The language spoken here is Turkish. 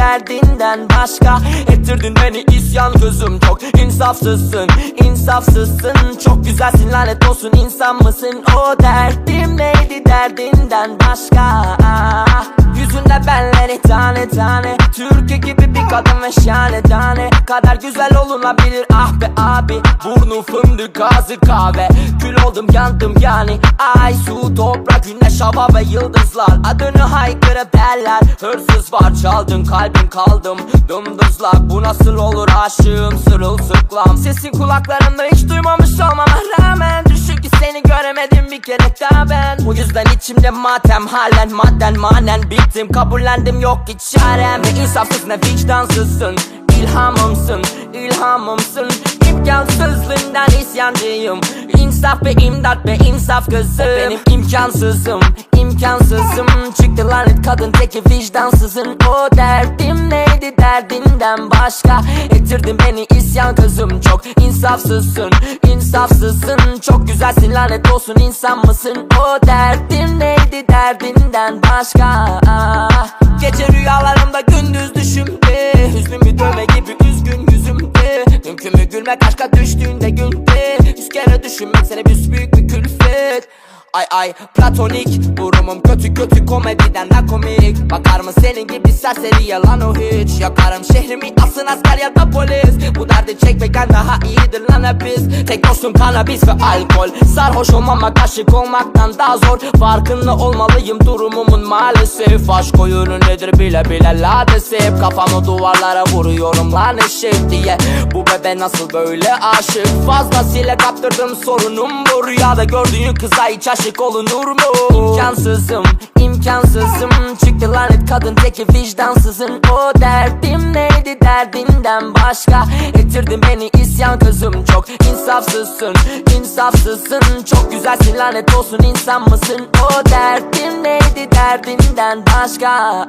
derdinden başka. Ettirdin beni isyan gözüm çok. İnsafsızsın insafsızsın. Çok güzelsin lanet olsun insan mısın? O derdim neydi derdinden başka? Yüzünde benleri tane tane. Türkü gibi bir kadın ve şahane tane Kadar güzel olunabilir. Ah be abi Burnu fındık ağzı kahve. Kül oldum yandım yani. Ay su toprak güneş hava ve yıldızlar. Adını haykırıp derler Hırsız var çaldın kalbim kaldım. Dımdızlak bu nasıl olur aşığım? Sırılsıklam. Sesin kulaklarımda hiç duymamış olmama rağmen Düşün ki seni göremedim bir kere daha ben. Bu yüzden içimde matem halen madden manen Bittim. Kabullendim yok ki çarem. Ve insafsız ne vicdansızsın İlhamımsın, ilhamımsın. İmkansızlığından isyancıyım. İnsaf ve imdat ve insaf kızım benim imkansızım, imkansızım. Çıktı lanet kadın teki vicdansızın. O derdim neydi derdinden başka? Ettirdin beni isyan kızım Çok insafsızsın, insafsızsın. Çok güzelsin lanet olsun insan mısın? O derdim neydi derdinden başka? Gece Gülmek aşka düştüğünde günde Yüz kere düşünmek seni büyük bir külfet Ay ay platonik. Durumum kötü kötü komediden de komik. Bakar mı senin gibi serseri? Yalan o hiç. Yakarım şehrimi asın asker ya da polis. Bu derdi çekmekten daha iyidir lan hep biz Tek dostum kanabis ve alkol. Sarhoş olmamak aşık olmaktan daha zor. Farkında olmalıyım durumumun maalesef. Aşk oyunu nedir bile bile ladesif Kafamı duvarlara vuruyorum lan eşek diye. Bu bebe nasıl böyle aşık? Fazlasıyla kaptırdım sorunum bu. Rüyada gördüğün kıza hiç aşık olunur mu? İmkansızım, imkansızım. Çıktı lanet kadın teki vicdansızın O derdim neydi derdinden başka? Ettirdin beni isyan kızım Çok insafsızsın, insafsızsın. Çok güzelsin lanet olsun insan mısın? O derdim neydi derdinden başka